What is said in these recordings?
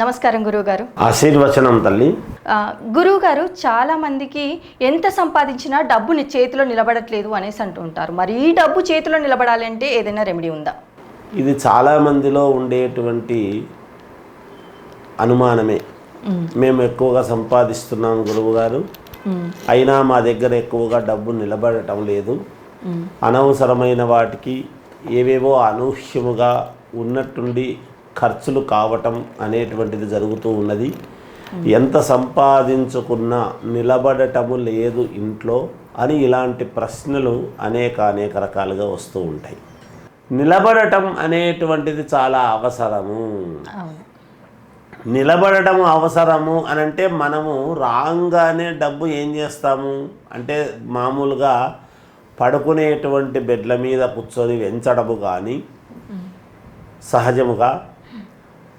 నమస్కారం గురువు గారు ఆశీర్వచనం తల్లి. గురువు గారు చాలా మందికి ఎంత సంపాదించినా డబ్బుని చేతిలో నిలబడట్లేదు అనేసి అంటూ ఉంటారు. మరి ఈ డబ్బు చేతిలో నిలబడాలంటే ఏదైనా రెమెడీ ఉందా? ఇది చాలా మందిలో ఉండేటువంటి అనుమానమే. మేము ఎక్కువగా సంపాదిస్తున్నాం గురువు గారు అయినా మా దగ్గర ఎక్కువగా డబ్బు నిలబడటం లేదు. అనవసరమైన వాటికి ఏవేవో అనూహ్యముగా ఉన్నట్టుండి ఖర్చులు కావటం అనేటువంటిది జరుగుతూ ఉన్నది. ఎంత సంపాదించుకున్నా నిలబడటము లేదు ఇంట్లో అని ఇలాంటి ప్రశ్నలు అనేక అనేక రకాలుగా వస్తూ ఉంటాయి. నిలబడటం అనేటువంటిది చాలా అవసరము. నిలబడటం అవసరము అని అంటే మనము రాగానే డబ్బు ఏం చేస్తాము? అంటే మామూలుగా పడుకునేటువంటి బెడ్ల మీద కూర్చొని వెంచడము కానీ సహజముగా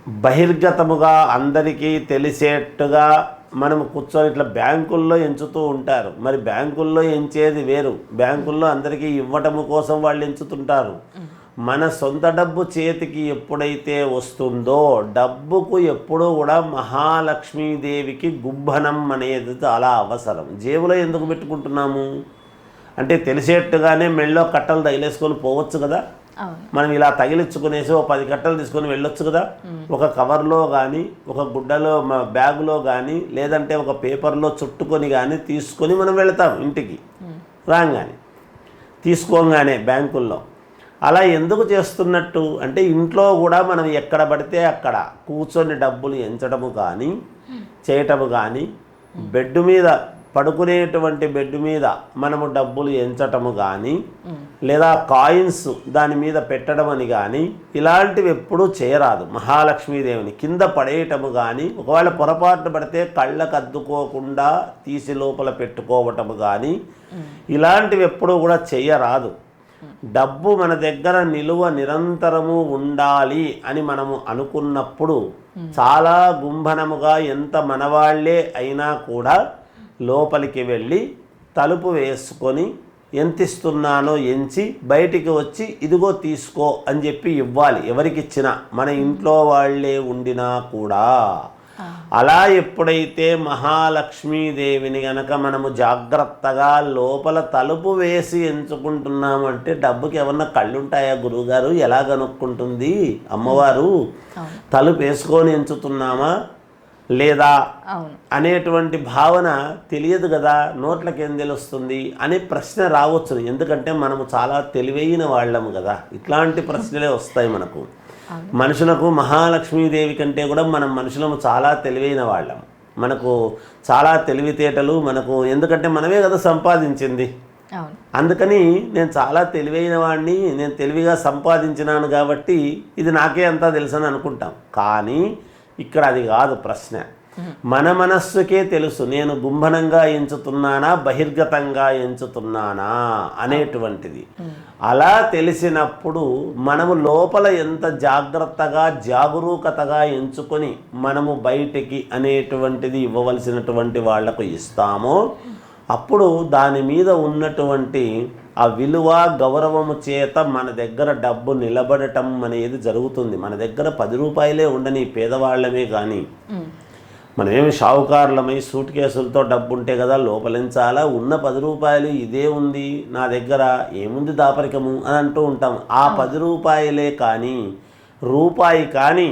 బహిర్గతముగా అందరికీ తెలిసేట్టుగా మనం కూర్చొని ఇట్లా బ్యాంకుల్లో ఎంచుతూ ఉంటారు. మరి బ్యాంకుల్లో ఎంచేది వేరు. బ్యాంకుల్లో అందరికీ ఇవ్వటము కోసం వాళ్ళు ఎంచుతుంటారు. మన సొంత డబ్బు చేతికి ఎప్పుడైతే వస్తుందో డబ్బుకు ఎప్పుడూ కూడా మహాలక్ష్మీదేవికి గుబ్బనం అనేది చాలా అవసరం. జేబులో ఎందుకు పెట్టుకుంటున్నాము? అంటే తెలిసేట్టుగానే మెళ్ళో కట్టలు తగిలేసుకొని పోవచ్చు కదా? మనం ఇలా తగిలించుకునేసి ఒక పది కట్టలు తీసుకొని వెళ్ళొచ్చు కదా. ఒక కవర్లో కానీ ఒక గుడ్డలో బ్యాగులో కానీ లేదంటే ఒక పేపర్లో చుట్టుకొని కానీ తీసుకొని మనం వెళతాం ఇంటికి. రాగానే తీసుకోగానే బ్యాంకుల్లో. అలా ఎందుకు చేస్తున్నట్టు అంటే ఇంట్లో కూడా మనం ఎక్కడ పడితే అక్కడ కూర్చొని డబ్బులు ఎంచడము కానీ చేయటము కానీ బెడ్ మీద పడుకునేటువంటి బెడ్ మీద మనము డబ్బులు ఎంచటము కానీ లేదా కాయిన్స్ దాని మీద పెట్టడం అని కానీ ఇలాంటివి ఎప్పుడూ చేయరాదు మహాలక్ష్మీదేవిని. కింద పడేయటము కానీ ఒకవేళ పొరపాటు పడితే కళ్ళకు అద్దుకోకుండా తీసి లోపల పెట్టుకోవటము కానీ ఇలాంటివి ఎప్పుడూ కూడా చేయరాదు. డబ్బు మన దగ్గర నిలువ నిరంతరము ఉండాలి అని మనము అనుకున్నప్పుడు చాలా గుంభనముగా ఎంత మనవాళ్ళే అయినా కూడా లోపలికి వెళ్ళి తలుపు వేసుకొని ఎంత ఇస్తున్నానో ఎంచి బయటికి వచ్చి ఇదిగో తీసుకో అని చెప్పి ఇవ్వాలి ఎవరికి ఇచ్చినా మన ఇంట్లో వాళ్ళే ఉండినా కూడా. అలా ఎప్పుడైతే మహాలక్ష్మీదేవిని గనక మనము జాగ్రత్తగా లోపల తలుపు వేసి ఎంచుకుంటున్నామంటే డబ్బుకి ఏమన్నా కళ్ళుంటాయా గురువుగారు? ఎలా కనుక్కుంటుంది అమ్మవారు? తలుపు వేసుకొని ఎంచుతున్నామా? లేదా అనేటువంటి భావన తెలియదు కదా నోట్లకి ఏం తెలుస్తుంది అనే ప్రశ్న రావచ్చు. ఎందుకంటే మనము చాలా తెలివైన వాళ్ళము కదా. ఇట్లాంటి ప్రశ్నలే వస్తాయి మనకు. మనుషులకు మహాలక్ష్మీదేవి కంటే కూడా మనం మనుషులము చాలా తెలివైన వాళ్ళం. మనకు చాలా తెలివితేటలు మనకు ఎందుకంటే మనమే కదా సంపాదించింది. అందుకని నేను చాలా తెలివైన వాడిని నేను తెలివిగా సంపాదించినాను కాబట్టి ఇది నాకే అంతా తెలుసని అనుకుంటాం. కానీ ఇక్కడ అది కాదు ప్రశ్న. మన మనస్సుకే తెలుసు నేను గుంభనంగా ఎంచుతున్నానా బహిర్గతంగా ఎంచుతున్నానా అనేటువంటిది. అలా తెలిసినప్పుడు మనము లోపల ఎంత జాగ్రత్తగా జాగరూకతగా ఎంచుకొని మనము బయటికి అనేటువంటిది ఇవ్వవలసినటువంటి వాళ్ళకు ఇస్తామో అప్పుడు దాని మీద ఉన్నటువంటి ఆ విలువ గౌరవము చేత మన దగ్గర డబ్బు నిలబడటం అనేది జరుగుతుంది. మన దగ్గర పది రూపాయలే ఉండని పేదవాళ్ళమే కానీ మనమేమి షావుకారులమై సూట్ కేసులతో డబ్బు ఉంటే కదా లోపలించాలా? ఉన్న పది రూపాయలు ఇదే ఉంది నా దగ్గర ఏముంది దాపరికము? అని అంటూ ఉంటాం. ఆ పది రూపాయలే కానీ రూపాయి కానీ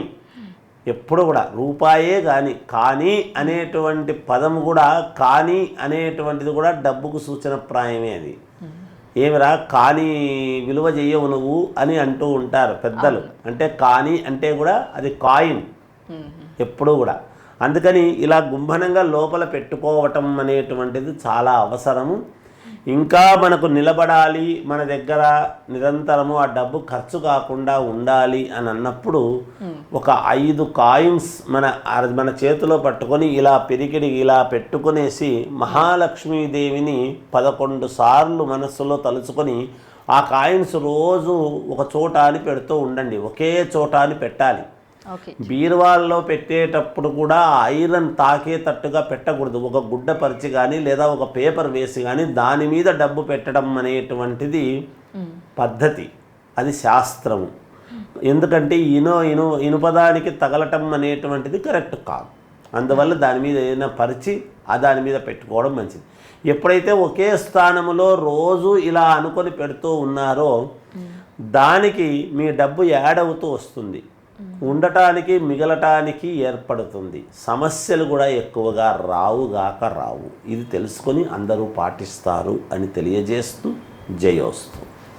ఎప్పుడు కూడా రూపాయే కానీ కానీ అనేటువంటి పదం కూడా కానీ అనేటువంటిది కూడా డబ్బుకు సూచనప్రాయమే అది. ఏమిరా కానీ విలువ చెయ్యవు నువ్వు అని అంటూ ఉంటారు పెద్దలు. అంటే కానీ అంటే కూడా అది కాయిన్. ఎప్పుడూ కూడా. అందుకని ఇలా గుంభనంగా లోపల పెట్టుకోవటం అనేటువంటిది చాలా అవసరము. ఇంకా మనకు నిలబడాలి మన దగ్గర నిరంతరము ఆ డబ్బు ఖర్చు కాకుండా ఉండాలి అని అన్నప్పుడు ఒక ఐదు కాయిన్స్ మన మన చేతిలో పట్టుకొని ఇలా పెరిగిడి ఇలా పెట్టుకునేసి మహాలక్ష్మీదేవిని పదకొండు సార్లు మనస్సులో తలుచుకొని ఆ కాయిన్స్ రోజు ఒక చోట అని పెడుతూ ఉండండి. ఒకే చోట అని పెట్టాలి. బీరువాల్లో పెట్టేటప్పుడు కూడా ఐరన్ తాకేటట్టుగా పెట్టకూడదు. ఒక గుడ్డ పరిచి కానీ లేదా ఒక పేపర్ వేసి కానీ దాని మీద డబ్బు పెట్టడం అనేటువంటిది పద్ధతి. అది శాస్త్రము. ఎందుకంటే ఇనో ఇను ఇనుపదానికి తగలటం అనేటువంటిది కరెక్ట్ కాదు. అందువల్ల దాని మీద ఏదైనా పరిచి ఆ దాని మీద పెట్టుకోవడం మంచిది. ఎప్పుడైతే ఒకే స్థానంలో రోజు ఇలా అనుకొని పెడుతూ ఉన్నారో దానికి మీ డబ్బు యాడ్ అవుతూ వస్తుంది. ఉండటానికి మిగలటానికి ఏర్పడుతుంది. సమస్యలు కూడా ఎక్కువగా రావుగాక రావు. ఇది తెలుసుకొని అందరూ పాటిస్తారు అని తెలియజేస్తూ జయోస్తు.